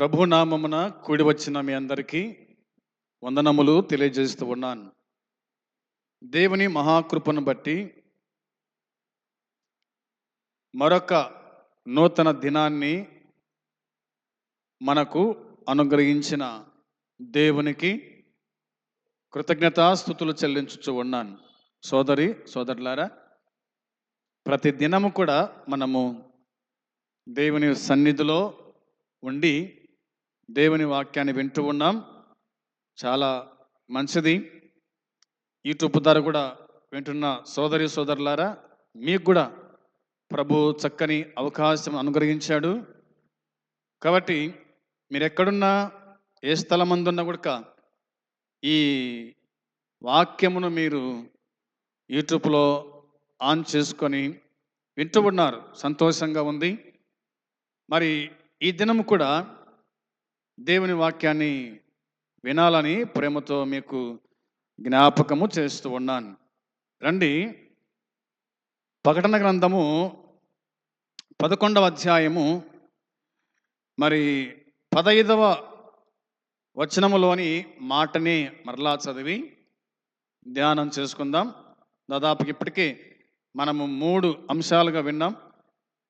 ప్రభు నామమున కూడి వచ్చిన మీ అందరికీ వందనములు తెలియజేస్తూ ఉన్నాను. దేవుని మహాకృపను బట్టి మరొక నూతన దినాన్ని మనకు అనుగ్రహించిన దేవునికి కృతజ్ఞతాస్థుతులు చెల్లించుచు ఉన్నాను. సోదరి సోదరులారా ప్రతి దినము కూడా మనము దేవుని సన్నిధిలో ఉండి దేవుని వాక్యాన్ని వింటూ ఉన్నాం. చాలా మంచిది. యూట్యూబ్ ద్వారా కూడా వింటున్న సోదరి సోదరులారా మీకు కూడా ప్రభు చక్కని అవకాశం అనుగ్రహించాడు. కాబట్టి మీరు ఎక్కడున్నా ఏ స్థలమందున్నా కూడా ఈ వాక్యమును మీరు యూట్యూబ్లో ఆన్ చేసుకొని వింటూ ఉన్నారు. సంతోషంగా ఉంది. మరి ఈ దినం కూడా దేవుని వాక్యాన్ని వినాలని ప్రేమతో మీకు జ్ఞాపకము చేస్తూ ఉన్నాను. రండి. ప్రకటన గ్రంథము పదకొండవ అధ్యాయము మరి పదైదవ వచనములోని మాటని మరలా చదివి ధ్యానం చేసుకుందాం. దాదాపు ఇప్పటికే మనము మూడు అంశాలుగా విన్నాం.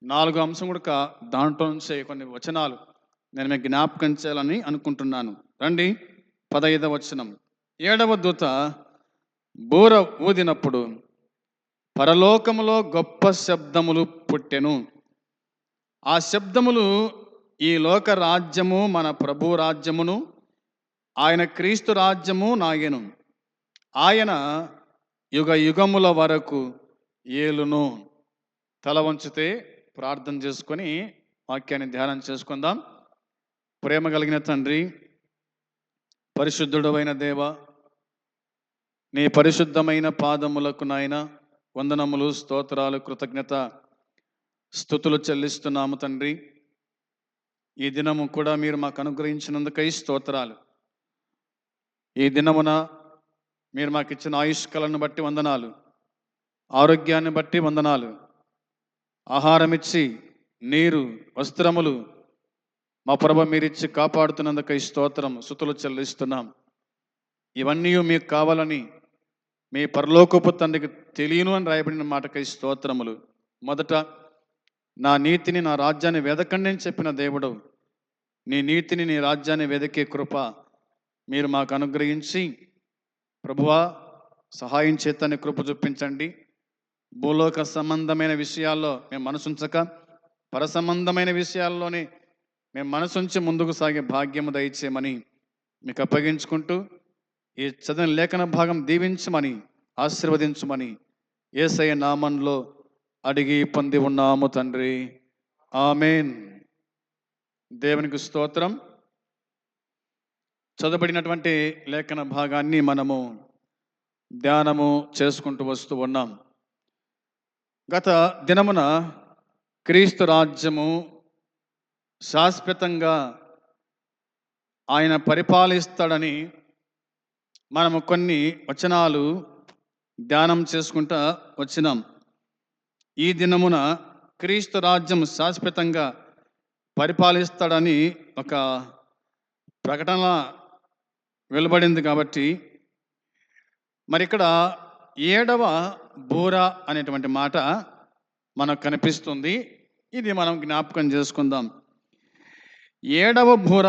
నాలుగు అంశం కూడా దాంట్లో నుంచే కొన్ని వచనాలు నేను మీకు జ్ఞాపకం చేయాలని అనుకుంటున్నాను. రండి పదైదవ వచనం. ఏడవ దూత బూర ఊదినప్పుడు పరలోకములో గొప్ప శబ్దములు పుట్టెను. ఆ శబ్దములు ఈ లోక రాజ్యము మన ప్రభు రాజ్యమును ఆయన క్రీస్తు రాజ్యము నాయను. ఆయన యుగ యుగముల వరకు ఏలును. తల వంచితే ప్రార్థన చేసుకొని వాక్యాన్ని ధ్యానం చేసుకుందాం. ప్రేమ కలిగిన తండ్రి పరిశుద్ధుడమైన దేవ నీ పరిశుద్ధమైన పాదములకు నాయన వందనములు స్తోత్రాలు కృతజ్ఞత స్థుతులు చెల్లిస్తున్నాము తండ్రి. ఈ దినము కూడా మీరు మాకు అనుగ్రహించినందుకై స్తోత్రాలు. ఈ దినమున మీరు మాకు ఇచ్చిన ఆయుష్కలను బట్టి వందనాలు ఆరోగ్యాన్ని బట్టి వందనాలు ఆహారం ఇచ్చి నీరు వస్త్రములు మా ప్రభ మీరిచ్చి కాపాడుతున్నందుకై స్తోత్రం సుతులు చెల్లిస్తున్నాం. ఇవన్నీ మీకు కావాలని మీ పరలోకపు తండ్రికి తెలియను అని రాయబడిన మాటకై స్తోత్రములు. మొదట నా నీతిని నా రాజ్యాన్ని వెదకండి అని చెప్పిన దేవుడు నీ నీతిని నీ రాజ్యాన్ని వెదకే కృప మీరు మాకు అనుగ్రహించి ప్రభువా సహాయం చేతని కృప చూపించండి. భూలోక సంబంధమైన విషయాల్లో మేము మనసుంచక పర సంబంధమైన విషయాల్లోనే మేము మనసుంచి ముందుకు సాగే భాగ్యము దయచేయమని మీకు అప్పగించుకుంటూ ఈ చదివిన లేఖన భాగం దీవించమని ఆశీర్వదించమని ఏసయ నామంలో అడిగి పొంది ఉన్నాము తండ్రి. ఆమెన్. దేవునికి స్తోత్రం. చదవబడినటువంటి లేఖన భాగాన్ని మనము ధ్యానము చేసుకుంటూ వస్తూ ఉన్నాం. గత దినమున క్రీస్తు రాజ్యము శాశ్వతంగా ఆయన పరిపాలిస్తాడని మనము కొన్ని వచనాలు ధ్యానం చేసుకుంటా వచ్చినాం. ఈ దినమున క్రీస్తు రాజ్యం శాశ్వతంగా పరిపాలిస్తాడని ఒక ప్రకటన వెలువడింది కాబట్టి మరి ఇక్కడ ఏడవ బూర అనేటువంటి మాట మనకు కనిపిస్తుంది. ఇది మనం జ్ఞాపకం చేసుకుందాం. ఏడవ బూర.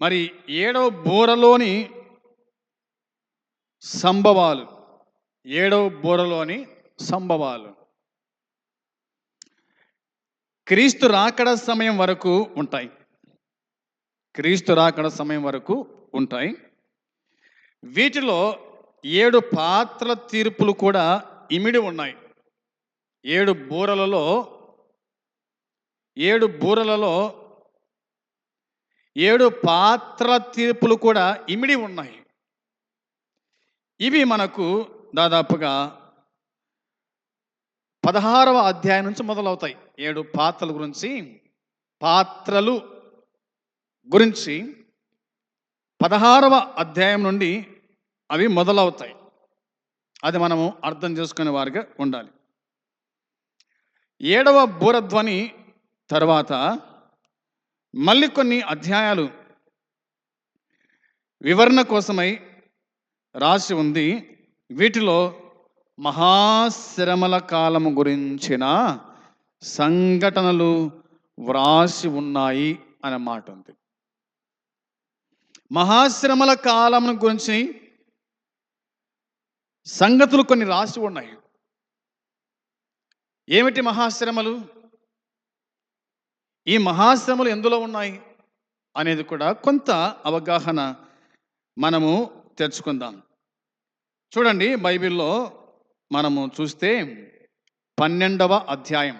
మరి ఏడవ బూరలోని సంభవాలు. ఏడవ బూరలోని సంభవాలు. క్రీస్తు రాకడ సమయం వరకు ఉంటాయి. క్రీస్తు రాకడ సమయం వరకు ఉంటాయి. వీటిలో ఏడు పాత్ర తీర్పులు కూడా ఇమిడి ఉన్నాయి. ఏడు బూరలలో ఏడు బూరలలో ఏడు పాత్ర తీర్పులు కూడా ఇమిడి ఉన్నాయి. ఇవి మనకు దాదాపుగా పదహారవ అధ్యాయం నుంచి మొదలవుతాయి. ఏడు పాత్రల గురించి పాత్రలు గురించి పదహారవ అధ్యాయం నుండి అవి మొదలవుతాయి. అది మనము అర్థం చేసుకునే వారిగా ఉండాలి. ఏడవ బూరధ్వని తర్వాత మళ్ళీ కొన్ని అధ్యాయాలు వివరణ కోసమై రాసి ఉంది. వీటిలో మహాశ్రమల కాలము గురించిన సంఘటనలు వ్రాసి ఉన్నాయి అనే మాట ఉంది. మహాశ్రమల కాలం గురించి సంగతులు కొన్ని రాసి ఉన్నాయి. ఏమిటి మహాశ్రమలు? ఈ మహాశ్రమలు ఎందులో ఉన్నాయి అనేది కూడా కొంత అవగాహన మనము తెచ్చుకుందాం. చూడండి బైబిల్లో మనము చూస్తే పన్నెండవ అధ్యాయం.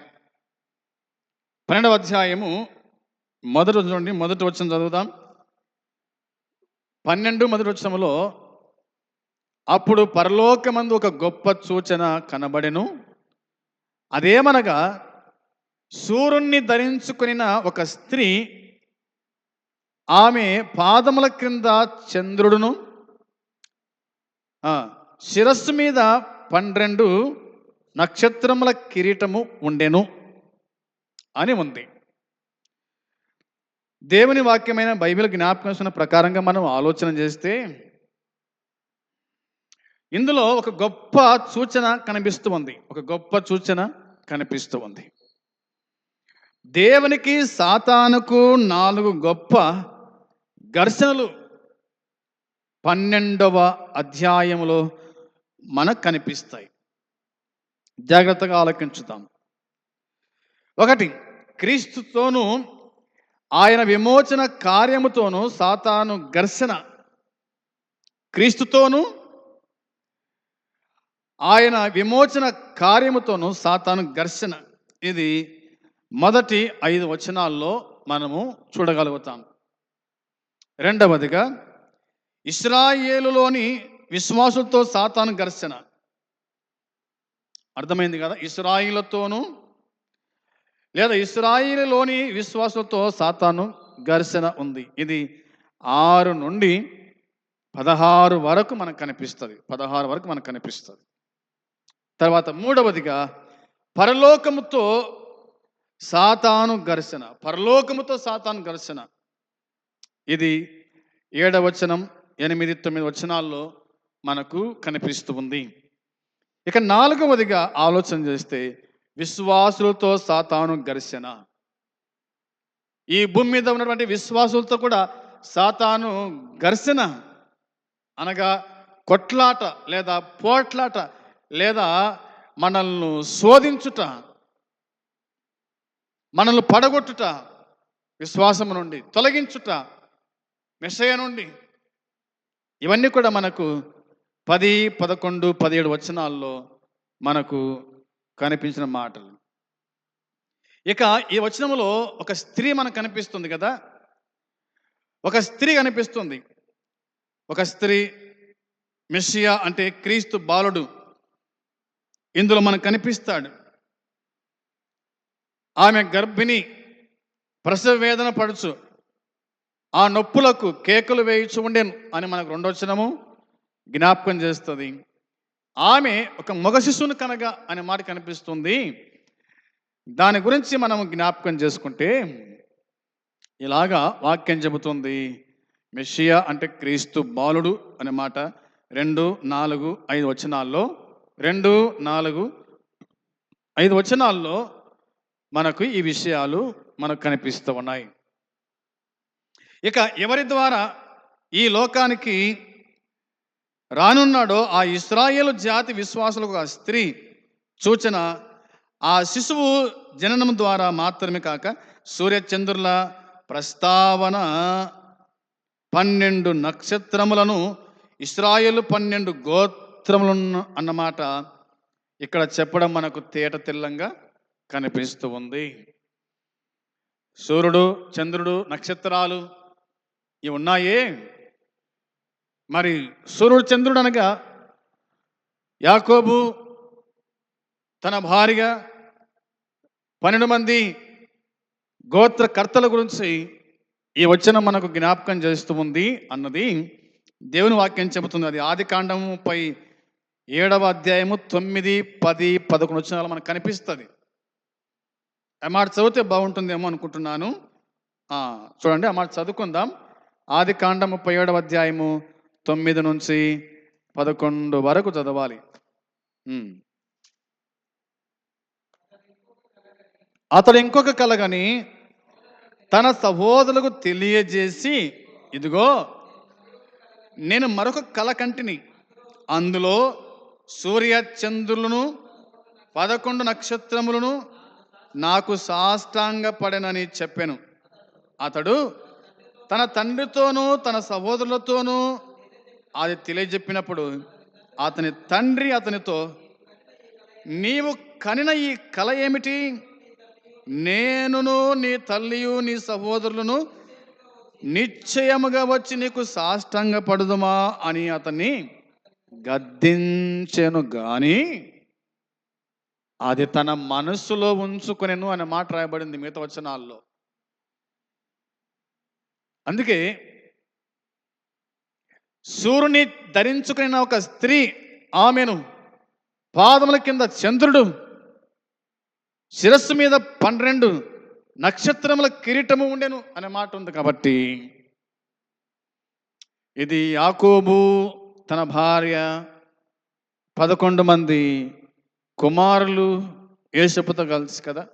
పన్నెండవ అధ్యాయము మొదటి చూడండి మొదటి వచ్చిన చదువుదాం. పన్నెండు మొదటి వచ్చంలో అప్పుడు పరలోకమందు ఒక గొప్ప సూచన కనబడెను. అదేమనగా సూర్యుణ్ణి ధరించుకునిన ఒక స్త్రీ ఆమె పాదముల క్రింద చంద్రుడును శిరస్సు మీద పన్నెండు నక్షత్రముల కిరీటము ఉండెను అని ఉంది. దేవుని వాక్యమైన బైబిల్ జ్ఞాపకం ప్రకారంగా మనం ఆలోచన చేస్తే ఇందులో ఒక గొప్ప సూచన కనిపిస్తూ ఉంది. ఒక గొప్ప సూచన కనిపిస్తూ ఉంది. దేవునికి సాతానుకు నాలుగు గొప్ప ఘర్షణలు. పన్నెండవ అధ్యాయములో మనకు కనిపిస్తాయి. జాగ్రత్తగా ఆలోకించుతాం ఒకటి క్రీస్తుతోనూ ఆయన విమోచన కార్యముతోనూ సాతాను ఘర్షణ. క్రీస్తుతోనూ ఆయన విమోచన కార్యముతోనూ సాతాను ఘర్షణ. ఇది మొదటి ఐదు వచనాల్లో మనము చూడగలుగుతాం. రెండవదిగా ఇస్రాయేలులోని విశ్వాసులతో సాతాను ఘర్షణ. అర్థమైంది కదా? ఇస్రాయిలతోనూ లేదా ఇస్రాయిలులోని విశ్వాసులతో సాతాను ఘర్షణ ఉంది. ఇది ఆరు నుండి పదహారు వరకు మనకు కనిపిస్తుంది. పదహారు వరకు మనకు కనిపిస్తుంది. తర్వాత మూడవదిగా పరలోకముతో సాతాను ఘర్షణ పరలోకముతో సాతాను ఘర్షణ. ఇది ఏడవచనం ఎనిమిది తొమ్మిది వచనాల్లో మనకు కనిపిస్తూ ఉంది. ఇక నాలుగవదిగా ఆలోచన చేస్తే విశ్వాసులతో సాతాను ఘర్షణ. ఈ భూమి మీద ఉన్నటువంటి విశ్వాసులతో కూడా సాతాను ఘర్షణ అనగా కొట్లాట లేదా పోట్లాట లేదా మనల్ని శోధించుట మనల్ని పడగొట్టుట విశ్వాసము నుండి తొలగించుట మెషయ నుండి. ఇవన్నీ కూడా మనకు పది పదకొండు పదిహేడు వచనాల్లో మనకు కనిపించిన మాటలు. ఇక ఈ వచనములో ఒక స్త్రీ మనకు కనిపిస్తుంది కదా? ఒక స్త్రీ కనిపిస్తుంది. ఒక స్త్రీ మెస్సియా అంటే క్రీస్తు బాలుడు. ఇందులో మనకు కనిపిస్తాడు. ఆమె గర్భిణి ప్రసవ వేదన పడుచు. ఆ నొప్పులకు కేకలు వేయించు ఉండేను అని మనకు రెండవచనము జ్ఞాపకం చేస్తుంది. ఆమె ఒక మగ శిశువును కనగా అనే మాట కనిపిస్తుంది. దాని గురించి మనం జ్ఞాపకం చేసుకుంటే ఇలాగా వాక్యం చెబుతుంది. మెషియా అంటే క్రీస్తు బాలుడు అనే మాట రెండు నాలుగు ఐదు వచనాల్లో రెండు నాలుగు ఐదు వచనాల్లో మనకు ఈ విషయాలు మనకు కనిపిస్తూ ఉన్నాయి. ఇక ఎవరి ద్వారా ఈ లోకానికి రానున్నాడో ఆ ఇస్రాయేల్ జాతి విశ్వాసులకు ఆ స్త్రీ సూచన ఆ శిశువు జననం ద్వారా మాత్రమే కాక సూర్యచంద్రుల ప్రస్తావన పన్నెండు నక్షత్రములను ఇస్రాయేల్ పన్నెండు గోత్రములను అన్నమాట ఇక్కడ చెప్పడం మనకు తేట తెల్లంగా కనిపిస్తూ ఉంది. సూర్యుడు చంద్రుడు నక్షత్రాలు ఇవి ఉన్నాయే? మరి సూర్యుడు చంద్రుడు అనగా యాకోబు తన భార్య పన్నెండు మంది గోత్రకర్తల గురించి ఈ వచనం మనకు జ్ఞాపకం చేస్తూ ఉంది అన్నది దేవుని వాక్యం చెబుతుంది. అది ఆది కాండము ఏడవ అధ్యాయము తొమ్మిది పది పదకొండు వచనాలు మనకు కనిపిస్తుంది. ఆ చదివితే బాగుంటుందేమో అనుకుంటున్నాను. చూడండి ఆ చదువుకుందాం. ఆది కాండ ముప్పై ఏడవ అధ్యాయము తొమ్మిది నుంచి పదకొండు వరకు చదవాలి. అతడు ఇంకొక కలగని తన సహోదరులకు తెలియజేసి ఇదిగో నేను మరొక కల కంటిని. అందులో సూర్య చంద్రులను పదకొండు నక్షత్రములను నాకు సాష్టాంగ పడనని చెప్పాను. అతడు తన తండ్రితోనూ తన సహోదరులతోనూ అది తెలియజెప్పినప్పుడు అతని తండ్రి అతనితో నీవు కనిన ఈ కల ఏమిటి? నేనును నీ తల్లియు నీ సహోదరులను నిశ్చయముగా వచ్చి నీకు సాష్టంగ పడుదుమా అని అతన్ని గద్దించెను కానీ అది తన మనస్సులో ఉంచుకొనెను అనే మాట రాయబడింది మిగతా వచనాల్లో. అందుకే సూర్యుని ధరించుకుని ఒక స్త్రీ ఆమెను పాదముల కింద చంద్రుడు శిరస్సు మీద పన్నెండు నక్షత్రముల కిరీటము ఉండెను అనే మాట ఉంది కాబట్టి ఇది యాకోబు తన భార్య పదకొండు మంది కుమారులు ఏసపుతో కలిసి కదా?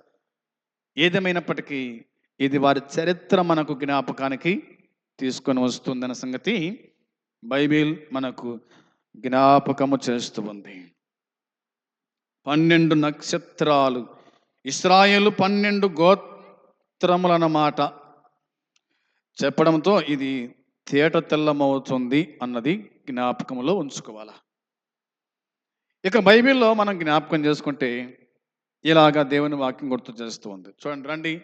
ఏదేమైనప్పటికీ ఇది వారి చరిత్ర మనకు జ్ఞాపకానికి తీసుకొని వస్తుందన్న సంగతి బైబిల్ మనకు జ్ఞాపకము చేస్తూ ఉంది. పన్నెండు నక్షత్రాలు ఇస్రాయేలు పన్నెండు గోత్రములన్నమాట చెప్పడంతో ఇది తేట తెల్లమవుతుంది అన్నది జ్ఞాపకంలో ఉంచుకోవాలా? ఇక బైబిల్లో మనం జ్ఞాపకం చేసుకుంటే ఇలాగా దేవుని వాక్యం గుర్తు చేస్తూ ఉంది. చూడండి రండి.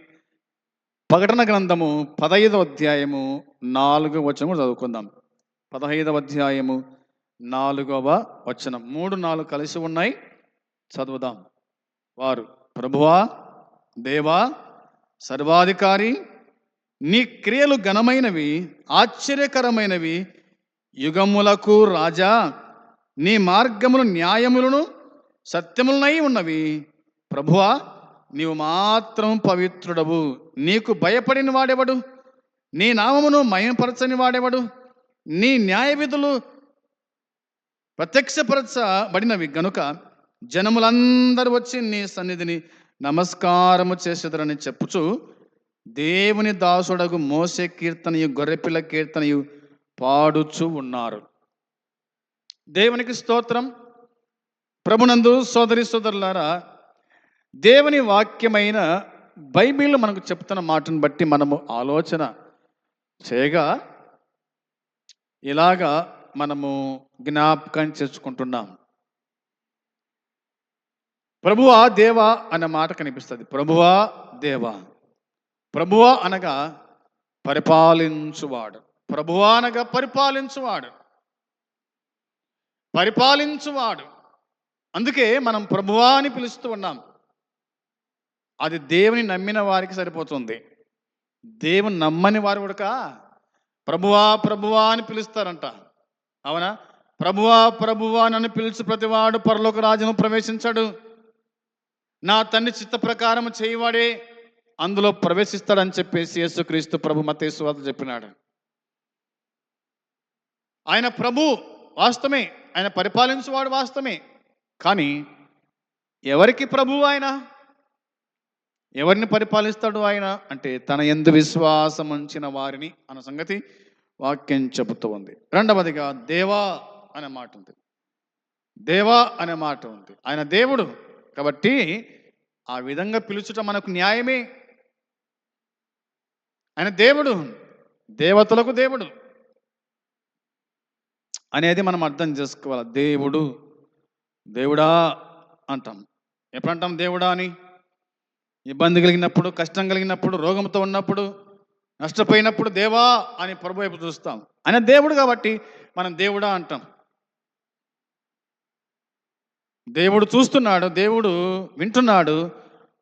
ప్రకటన గ్రంథము పదహైదవ అధ్యాయము నాలుగవ వచనం చదువుకుందాం. పదహైదవ అధ్యాయము నాలుగవ వచనం. మూడు నాలుగు కలిసి ఉన్నాయి. చదువుదాం. వారు ప్రభువా దేవా సర్వాధికారి నీ క్రియలు ఘనమైనవి ఆశ్చర్యకరమైనవి యుగములకు రాజా నీ మార్గములు న్యాయములను సత్యములనై ఉన్నవి. ప్రభువా నీవు మాత్రం పవిత్రుడవు. నీకు భయపడిన వాడెవడు? నీ నామమును మయంపరచని వాడెవడు? నీ న్యాయ విధులు ప్రత్యక్షపరచబడినవి గనుక జనములందరూ వచ్చి నీ సన్నిధిని నమస్కారము చేసేదరని చెప్పుచు దేవుని దాసుడగు మోసే కీర్తనయు గొర్రెపిల్ల కీర్తనయు పాడుచు ఉన్నారు. దేవునికి స్తోత్రం. ప్రభునందు సోదరి సోదరులారా దేవుని వాక్యమైన బైబిల్ మనకు చెప్తున్న మాటను బట్టి మనము ఆలోచన చేయగా ఇలాగా మనము జ్ఞాపకం చేసుకుంటున్నాం ప్రభువా దేవా అన్న మాట కనిపిస్తుంది. ప్రభువా దేవా. ప్రభువా అనగా పరిపాలించువాడు. ప్రభువా అనగా పరిపాలించువాడు. పరిపాలించువాడు. అందుకే మనం ప్రభువా అని పిలుస్తూ ఉన్నాం. అది దేవుని నమ్మిన వారికి సరిపోతుంది. దేవుని నమ్మని వారు కూడా ప్రభువా ప్రభువా అని పిలుస్తారంట. అవునా? ప్రభువా ప్రభువా నన్ను పిలిచి ప్రతివాడు పరలోక రాజును ప్రవేశించాడు. నా తండ్రి చిత్త ప్రకారం చేయవాడే అందులో ప్రవేశిస్తాడని చెప్పేసి యేసుక్రీస్తు ప్రభు మతేశ్వాత చెప్పినాడు. ఆయన ప్రభు వాస్తవమే. ఆయన పరిపాలించేవాడు వాస్తవమే. కానీ ఎవరికి ప్రభువు ఆయన? ఎవరిని పరిపాలిస్తాడు ఆయన? అంటే తన ఎందు విశ్వాసం ఉంచిన వారిని అన్న సంగతి వాక్యం చెబుతూ ఉంది. రెండవదిగా దేవా అనే మాట ఉంది. దేవా అనే మాట ఉంది. ఆయన దేవుడు కాబట్టి ఆ విధంగా పిలుచుట మనకు న్యాయమే. ఆయన దేవుడు. దేవతలకు దేవుడు. అనేది మనం అర్థం చేసుకోవాలి. దేవుడు దేవుడా అంటాం. ఎప్పుడు అంటాం దేవుడా అని? ఇబ్బంది కలిగినప్పుడు కష్టం కలిగినప్పుడు రోగంతో ఉన్నప్పుడు నష్టపోయినప్పుడు దేవా అని ప్రభు వైపు చూస్తాం. ఆయన దేవుడు కాబట్టి మనం దేవుడా అంటాం. దేవుడు చూస్తున్నాడు దేవుడు వింటున్నాడు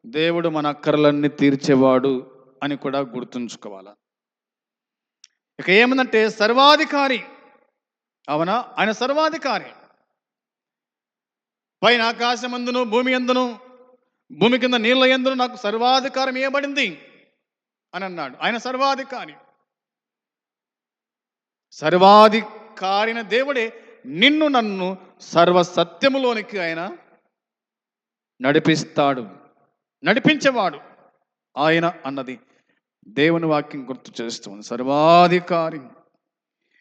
దేవుడు మన అక్కర్లన్నీ తీర్చేవాడు అని కూడా గుర్తుంచుకోవాలి. ఇక ఏమందంటే సర్వాధికారి అవునా? ఆయన సర్వాధికారి. పైన ఆకాశమందును భూమి ఎందును భూమి కింద నీళ్ళ ఎందును నాకు సర్వాధికారం ఇవ్వబడింది అని అన్నాడు. ఆయన సర్వాధికారి. సర్వాధికారిన దేవుడే నిన్ను నన్ను సర్వ సత్యములోనికి ఆయన నడిపిస్తాడు. నడిపించేవాడు ఆయన అన్నది దేవుని వాక్యం గుర్తు చేస్తుంది. సర్వాధికారి.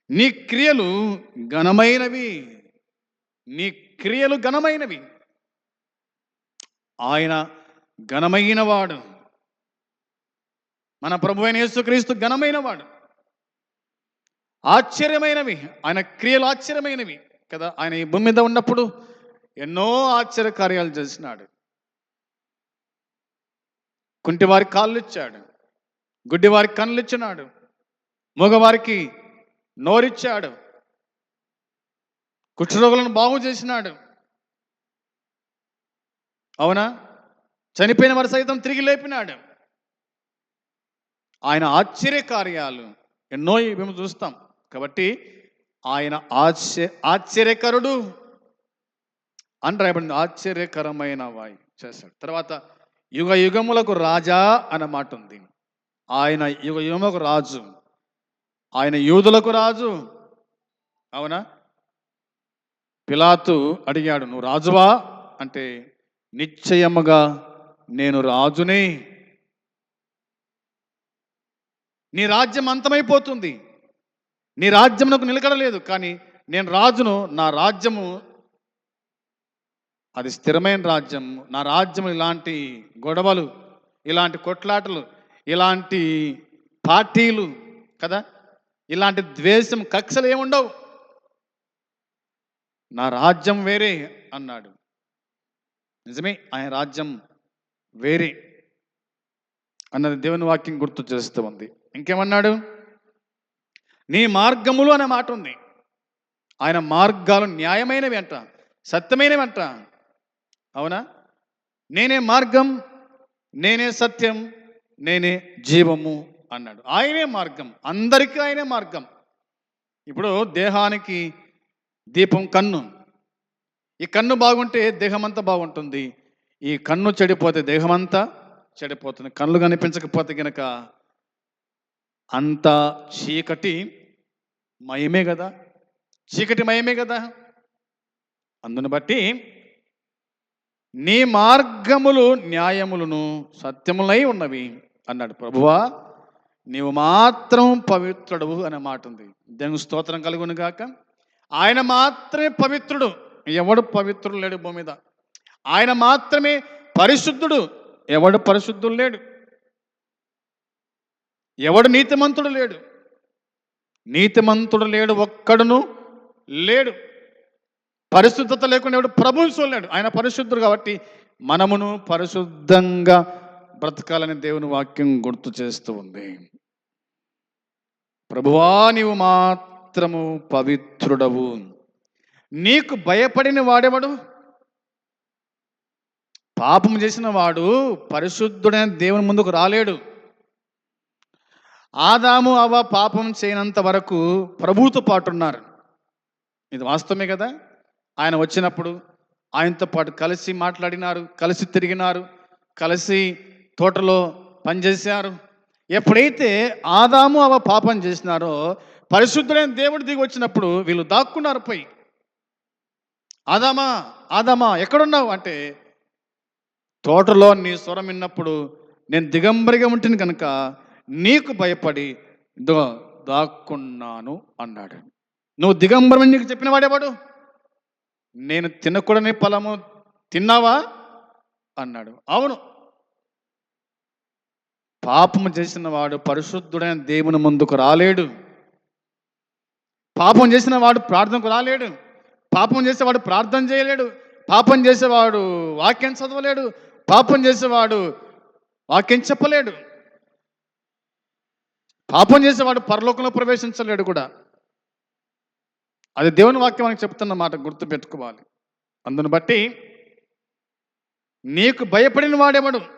నీ క్రియలు ఘనమైనవి. నీ క్రియలు ఘనమైనవి. ఆయన ఘనమైన వాడు మన ప్రభు అయిన యేసుక్రీస్తు ఘనమైన వాడు ఆశ్చర్యమైనవి. ఆయన క్రియలు ఆశ్చర్యమైనవి కదా. ఆయన ఈ భూమి మీద ఉన్నప్పుడు ఎన్నో ఆశ్చర్య కార్యాలు చేసినాడు. కుంటివారి కాళ్ళు ఇచ్చాడు గుడ్డివారికి కళ్ళు ఇచ్చినాడు మగవారికి నోరిచ్చాడు. కుష్ఠరోగులను బాగు చేసినాడు. అవునా? చనిపోయిన వారి సైతం తిరిగి లేపినాడు. ఆయన ఆశ్చర్య కార్యాలు ఎన్నో మేము చూస్తాం. కాబట్టి ఆయన ఆశ్చర్య ఆశ్చర్యకరుడు అని రాయబడింది. ఆశ్చర్యకరమైన వాయి చేశాడు. తర్వాత యుగ యుగములకు రాజా అన్న మాట ఉంది. ఆయన యుగ యుగములకు రాజు. ఆయన యూదులకు రాజు. అవునా? పిలాతు అడిగాడు నువ్వు రాజువా? అంటే నిశ్చయముగా నేను రాజునే. నీ రాజ్యం అంతమైపోతుంది. నీ రాజ్యం నాకు నిలకడలేదు కానీ నేను రాజును నా రాజ్యము అది స్థిరమైన రాజ్యం నా రాజ్యం ఇలాంటి గొడవలు ఇలాంటి కొట్లాటలు ఇలాంటి పార్టీలు కదా? ఇలాంటి ద్వేషం కక్షలు ఏముండవు. నా రాజ్యం వేరే అన్నాడు. నిజమే ఆయన రాజ్యం వేరే అన్నది దేవుని వాక్యం గుర్తు చేస్తూ ఉంది. ఇంకేమన్నాడు? నీ మార్గములు అనే మాట ఉంది. ఆయన మార్గాలు న్యాయమైనవి అంట సత్యమైనవి అంట. అవునా? నేనే మార్గం నేనే సత్యం నేనే జీవము అన్నాడు. ఆయనే మార్గం. అందరికీ ఆయనే మార్గం. ఇప్పుడు దేహానికి దీపం కన్ను. ఈ కన్ను బాగుంటే దేహమంతా బాగుంటుంది. ఈ కన్ను చెడిపోతే దేహమంతా చెడిపోతుంది. కళ్ళు కనిపించకపోతే గనక అంత చీకటి మయమే కదా. చీకటి మయమే కదా. అందును బట్టి నీ మార్గములు న్యాయములను సత్యములై ఉన్నవి అన్నాడు ప్రభువా. నీవు మాత్రం పవిత్రుడు అనే మాట ఉంది దేవుని స్తోత్రం కలుగును గాక. ఆయన మాత్రమే పవిత్రుడు. ఎవడు పవిత్రుడు లేడు భూమి మీద. ఆయన మాత్రమే పరిశుద్ధుడు. ఎవడు పరిశుద్ధుడు లేడు. ఎవడు నీతిమంతుడు లేడు. నీతిమంతుడు లేడు ఒక్కడును లేడు. పరిశుద్ధత లేకుండా ఎవడు ప్రభువు చూడలేడు. ఆయన పరిశుద్ధుడు కాబట్టి మనమును పరిశుద్ధంగా బ్రతకాలని దేవుని వాక్యం గుర్తు చేస్తూ ఉంది. ప్రభువా నీవు మాత్రము పవిత్రుడవు. నీకు భయపడిన వాడెవడు? పాపం చేసిన వాడు పరిశుద్ధుడైన దేవుని ముందుకు రాలేడు. ఆదాము అవ పాపం చేయనంత వరకు ప్రభుతో పాటు ఉన్నారు. ఇది వాస్తవమే కదా? ఆయన వచ్చినప్పుడు ఆయనతో పాటు కలిసి మాట్లాడినారు కలిసి తిరిగినారు కలిసి తోటలో పనిచేశారు. ఎప్పుడైతే ఆదాము అవ పాపం చేసినారో పరిశుద్ధులైన దేవుడు దిగి వచ్చినప్పుడు వీళ్ళు దాక్కున్నారు పోయి. ఆదామా ఆదామా ఎక్కడున్నావు? అంటే తోటలో నీ స్వరం విన్నప్పుడు నేను దిగంబరిగా ఉంటుంది కనుక నీకు భయపడి ఇదిగో దాక్కున్నాను అన్నాడు. నువ్వు దిగంబరం నీకు చెప్పిన వాడేవాడు నేను తినకూడని ఫలము తిన్నావా? అన్నాడు. అవును పాపము చేసిన వాడు పరిశుద్ధుడైన దేవుని ముందుకు రాలేడు. పాపం చేసిన వాడు ప్రార్థనకు రాలేడు. పాపం చేసేవాడు ప్రార్థన చేయలేడు. పాపం చేసేవాడు వాక్యం చదవలేడు. పాపం చేసేవాడు వాక్యం చెప్పలేడు. పాపం చేసేవాడు పరలోకంలో ప్రవేశించలేడు కూడా. అది దేవుని వాక్యం అని చెప్తున్న మాట గుర్తు పెట్టుకోవాలి అందును బట్టి నీకు భయపడిన వాడేవాడు?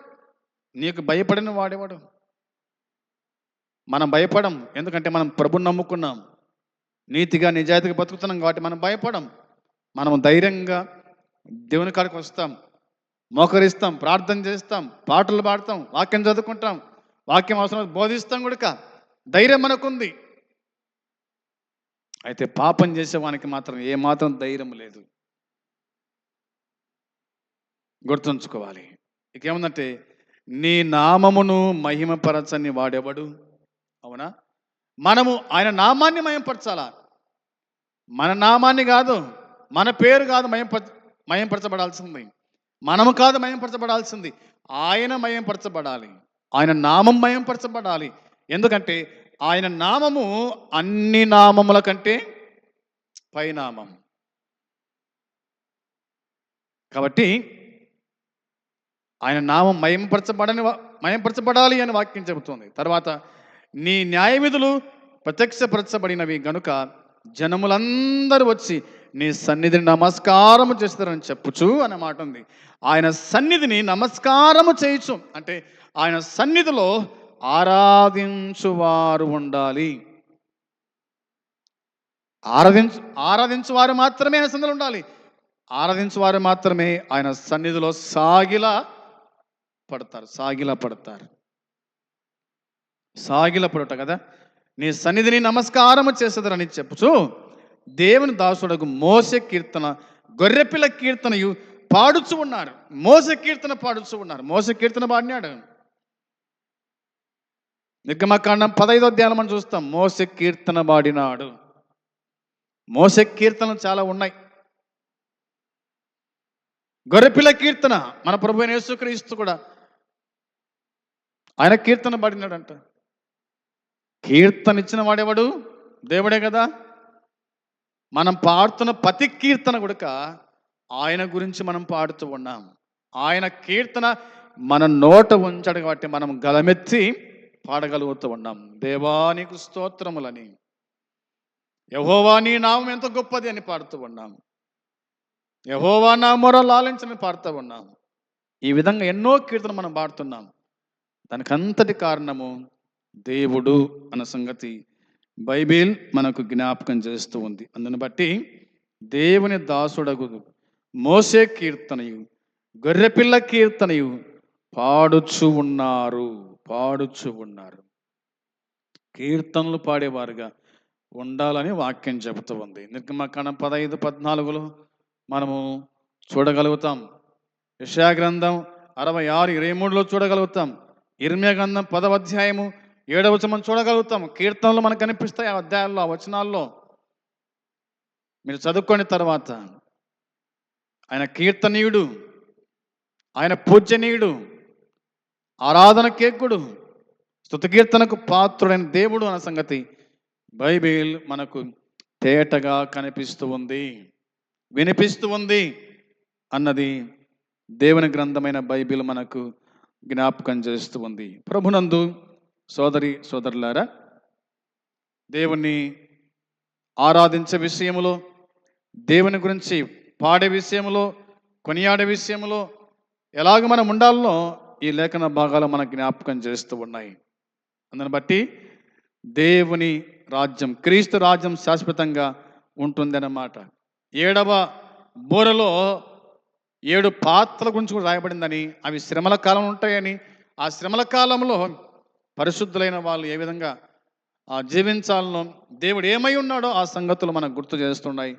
నీకు భయపడిన వాడేవాడు? మనం భయపడం ఎందుకంటే మనం ప్రభుని నమ్ముకున్నాం. నీతిగా నిజాయితీగా బతుకుతున్నాం కాబట్టి మనం భయపడం. మనం ధైర్యంగా దేవుని కాడికి వస్తాం. మోకరిస్తాం ప్రార్థన చేస్తాం పాటలు పాడతాం వాక్యం చదువుకుంటాం వాక్యం అవసరం బోధిస్తాం కూడా ధైర్యం మనకుంది. అయితే పాపం చేసేవానికి మాత్రం ఏమాత్రం ధైర్యం లేదు. గుర్తుంచుకోవాలి. ఇంకేముందంటే నీ నామమును మహిమపరచని వాడెవడు? అవునా? మనము ఆయన నామాన్ని మయంపరచాలా? మన నామాన్ని కాదు మన పేరు కాదు మయంపర మయంపరచబడాల్సింది. మనము కాదు మయంపరచబడాల్సింది. ఆయన మయంపరచబడాలి. ఆయన నామం మయంపరచబడాలి. ఎందుకంటే ఆయన నామము అన్ని నామముల కంటే పైనామం. కాబట్టి ఆయన నామం మయంపరచబడని మయంపరచబడాలి అని వాక్యం చెబుతోంది. తర్వాత నీ న్యాయవిధులు ప్రత్యక్షపరచబడినవి గనుక జనములందరూ వచ్చి నీ సన్నిధిని నమస్కారము చేస్తారని చెప్పుచు అనే మాట ఉంది. ఆయన సన్నిధిని నమస్కారము చేయొచ్చు అంటే ఆయన సన్నిధిలో ఆరాధించువారు ఉండాలి. ఆరాధించు ఆరాధించువారు మాత్రమే ఆయన సన్నిధిలో ఉండాలి. ఆరాధించువారు మాత్రమే ఆయన సన్నిధిలో సాగిలా పడతారు సాగిల పడతారు. సాగిల పడుట కదా? నీ సన్నిధిని నమస్కారము చేసేదరని చెప్పుచు దేవుని దాసుడకు మోస కీర్తన గొర్రెపిల్ల కీర్తనయు పాడుచు ఉన్నారు. మోస కీర్తన పాడుచు ఉన్నారు. మోస కీర్తన పాడినాడు. నిర్గమకాండం పదైదో అధ్యాయం మనం చూస్తాం. మోస కీర్తన పాడినాడు. మోస కీర్తనలు చాలా ఉన్నాయి. గొర్రెపిల్ల కీర్తన మన ప్రభు అయిన యేసుక్రీస్తు కూడా ఆయన కీర్తన పాడినాడంట. కీర్తన ఇచ్చిన వాడేవాడు? దేవుడే కదా. మనం పాడుతున్న ప్రతి కీర్తన కొడుక ఆయన గురించి మనం పాడుతూ ఉన్నాం. ఆయన కీర్తన మన నోట ఉంచడం కాబట్టి మనం గలమెత్తి పాడగలుగుతూ ఉన్నాం. దేవానికి స్తోత్రములని. యహోవా నీ నామం ఎంత గొప్పది అని పాడుతూ ఉన్నాం. యహోవా నా మొర లాలించని పాడుతూ ఉన్నాం. ఈ విధంగా ఎన్నో కీర్తన మనం పాడుతున్నాం. దానికంతటి కారణము దేవుడు అన్న సంగతి బైబిల్ మనకు జ్ఞాపకం చేస్తూ ఉంది. అందుని బట్టి దేవుని దాసుడగు మోసే కీర్తనయు గొర్రెపిల్ల కీర్తనయు పాడుచు ఉన్నారు పాడుచు ఉన్నారు. కీర్తనలు పాడేవారుగా ఉండాలని వాక్యం చెబుతూ ఉంది. నిర్గమకాండం పదహైదు పద్నాలుగులో మనము చూడగలుగుతాం? విషయా గ్రంథం అరవై ఆరు ఇరవై మూడులో చూడగలుగుతాం? ఇర్మియా పదవ అధ్యాయము ఏడవ వచనం చూడగలుగుతాం కీర్తనలు మనకు కనిపిస్తాయి ఆ అధ్యాయాల్లో ఆ వచనాల్లో. మీరు చదువుకున్న తర్వాత. ఆయన కీర్తనీయుడు ఆయన పూజనీయుడు ఆరాధన కేకుడు స్థుతికీర్తనకు పాత్రుడైన దేవుడు అన్న సంగతి బైబిల్ మనకు తేటగా కనిపిస్తూ ఉంది వినిపిస్తూ ఉంది అన్నది దేవుని గ్రంథమైన బైబిల్ మనకు జ్ఞాపకం చేస్తూ ఉంది. ప్రభునందు సోదరి సోదరులారా దేవుణ్ణి ఆరాధించే విషయంలో దేవుని గురించి పాడే విషయంలో కొనియాడే విషయంలో ఎలాగ మనం ఉండాలో ఈ లేఖన భాగాలు మన జ్ఞాపకం చేస్తూ ఉన్నాయి. అందుని బట్టి దేవుని రాజ్యం క్రీస్తు రాజ్యం శాశ్వతంగా ఉంటుందన్నమాట. ఏడవ బోరలో ఏడు పాత్రల గురించి కూడా రాయబడిందని అవి శ్రమల కాలం ఉంటాయని ఆ శ్రమల కాలంలో పరిశుద్ధులైన వాళ్ళు ఏ విధంగా ఆ జీవించాలనో దేవుడు ఏమై ఉన్నాడో ఆ సంగతులు మనకు గుర్తు చేస్తున్నాయి.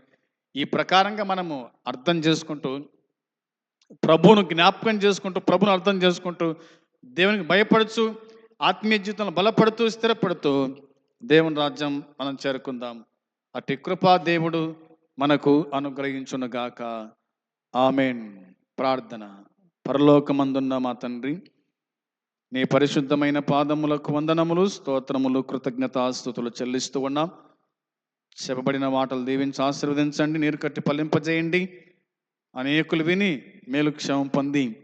ఈ ప్రకారంగా మనము అర్థం చేసుకుంటూ ప్రభువును జ్ఞాపకం చేసుకుంటూ ప్రభును అర్థం చేసుకుంటూ దేవునికి భయపడుచు ఆత్మీయ జీవితంలో బలపడుతూ స్థిరపడుతూ దేవుని రాజ్యం మనం చేరుకుందాం. అటు కృపా దేవుడు మనకు అనుగ్రహించునుగాక. ఆమెన్. ప్రార్థన. పరలోకమందున్న మా తండ్రి నీ పరిశుద్ధమైన పాదములకు వందనములు స్తోత్రములు కృతజ్ఞతాస్థుతులు చెల్లిస్తూ ఉన్నాం. చెప్పబడిన మాటలు దీవించి ఆశీర్వదించండి నీరు కట్టి పల్లింపజేయండి అనేకులు విని మేలు క్షమం పొంది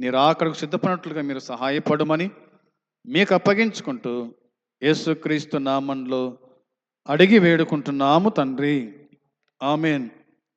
నీ రాకడకు సిద్ధపడినట్లుగా మీరు సహాయపడమని మీకు అప్పగించుకుంటూ యేసుక్రీస్తు నామంలో అడిగి వేడుకుంటున్నాము తండ్రి. ఆమెన్.